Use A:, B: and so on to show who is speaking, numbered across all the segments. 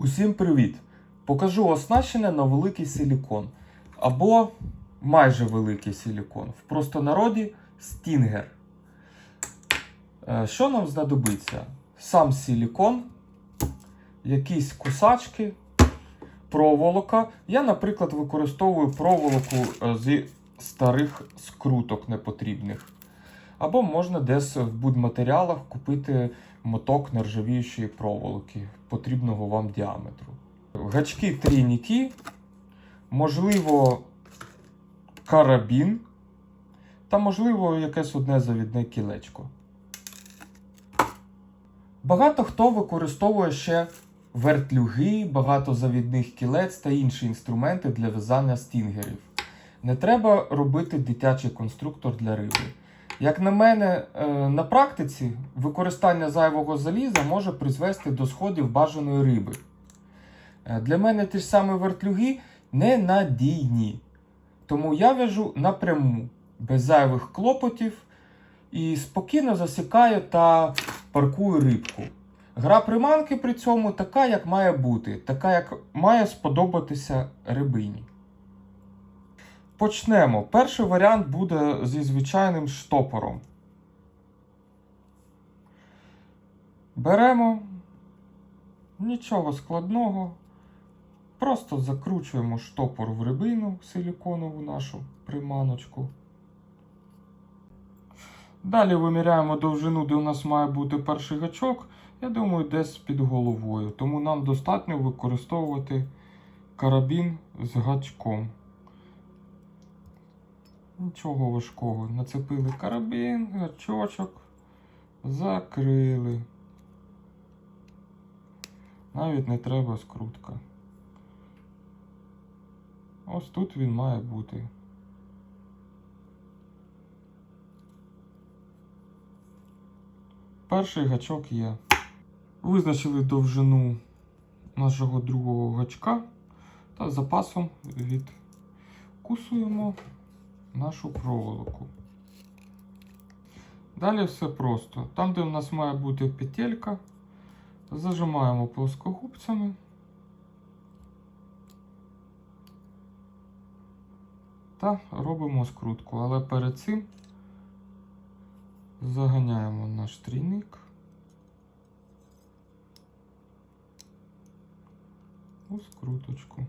A: Усім привіт! Покажу оснащення на великий силікон або майже великий силікон. В простонароді стінгер. Е, Що нам знадобиться? Сам силікон, якісь кусачки, проволока. Я, наприклад, використовую проволоку е, зі старих скруток непотрібних. Або можна десь в будматеріалах купити моток нержавіючої проволоки потрібного вам діаметру. Гачки трійники, можливо, карабін та, можливо, якесь одне завідне кілечко. Багато хто використовує ще вертлюги, багато завідних кілець та інші інструменти для в'язання стінгерів. Не треба робити дитячий конструктор для риби. Як на мене, е, на практиці використання зайвого заліза може призвести до сходів бажаної риби. Е, Для мене ті ж самі вертлюги ненадійні. Тому я в'яжу напряму, без зайвих клопотів і спокійно засікаю та паркую рибку. Гра приманки при цьому така, як має бути, така, як має сподобатися рибині. Почнемо. Перший варіант буде зі звичайним штопором. Беремо нічого складного. Просто закручуємо штопор в рибину силіконову нашу приманочку. Далі виміряємо довжину, де у нас має бути перший гачок. Я думаю, десь під головою. Тому нам достатньо використовувати карабін з гачком. Нічого важкого. Нацепили карабін, гачочок, закрили. Навіть не треба скрутка. Ось тут він має бути. Перший гачок є. Визначили довжину нашого другого гачка та запасом відкусуємо нашу проволоку. Далі все просто. Там, де в нас має бути петелька, зажимаємо плоскогубцями. Та робимо скрутку, але перед цим заганяємо наш трійник у скруточку.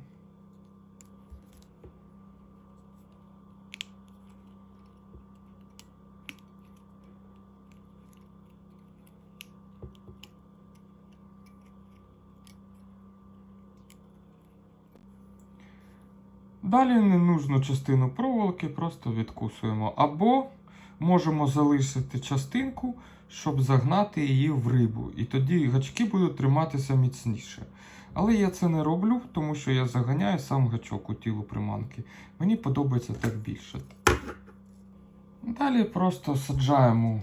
A: Далі ненужну частину проволоки просто відкусуємо. Або можемо залишити частинку, щоб загнати її в рибу. І тоді гачки будуть триматися міцніше. Але я це не роблю, тому що я заганяю сам гачок у тіло приманки. Мені подобається так більше. Далі просто саджаємо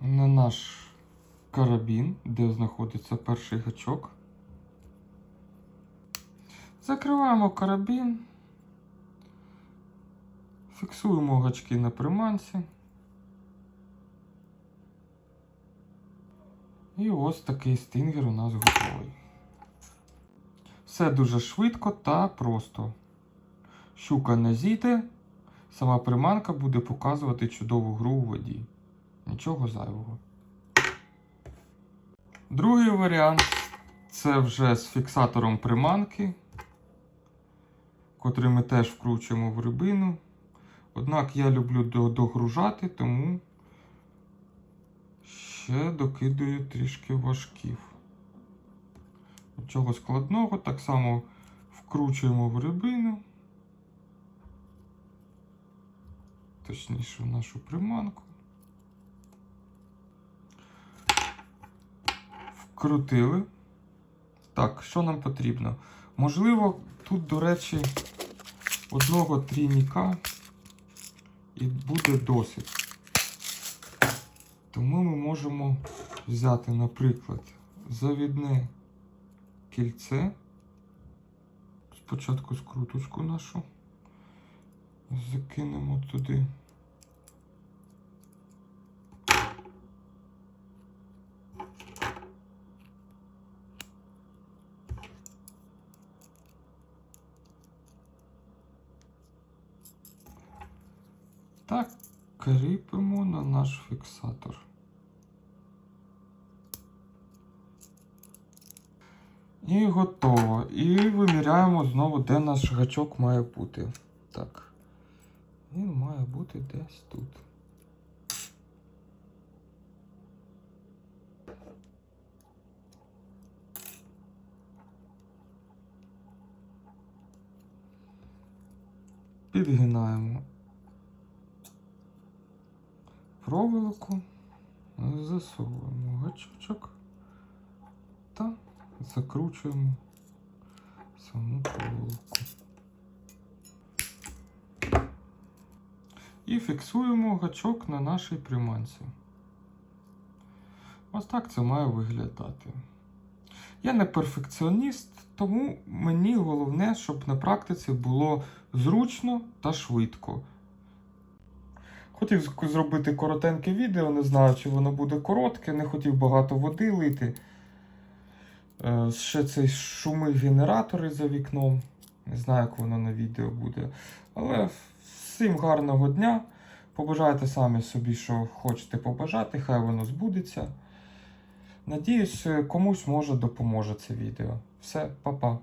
A: на наш карабін, де знаходиться перший гачок. Закриваємо карабін, фіксуємо гачки на приманці. І ось такий стінгер у нас готовий. Все дуже швидко та просто. Щука не зійде, сама приманка буде показувати чудову гру у воді. Нічого зайвого. Другий варіант це вже з фіксатором приманки котрий ми теж вкручуємо в рибину. Однак я люблю догружати, тому ще докидаю трішки важків. Нічого складного, так само вкручуємо в рибину, точніше в нашу приманку. Вкрутили. Так, що нам потрібно? Можливо, тут, до речі, одного трійника і буде досить. Тому ми можемо взяти, наприклад, завідне кільце. Спочатку скруточку нашу закинемо туди. Та кріпимо на наш фіксатор. І готово. І виміряємо знову, де наш гачок має бути. Так. Він має бути десь тут. Підгинаємо проволоку, засовуємо гачочок та закручуємо саму проволоку. І фіксуємо гачок на нашій приманці. Ось так це має виглядати. Я не перфекціоніст, тому мені головне, щоб на практиці було зручно та швидко. Хотів зробити коротеньке відео, не знаю, чи воно буде коротке, не хотів багато води лити. Е, Ще цей шуми генератори за вікном. Не знаю, як воно на відео буде. Але всім гарного дня. Побажайте самі собі, що хочете побажати, хай воно збудеться. Надіюсь, комусь може допоможе це відео. Все, па-па.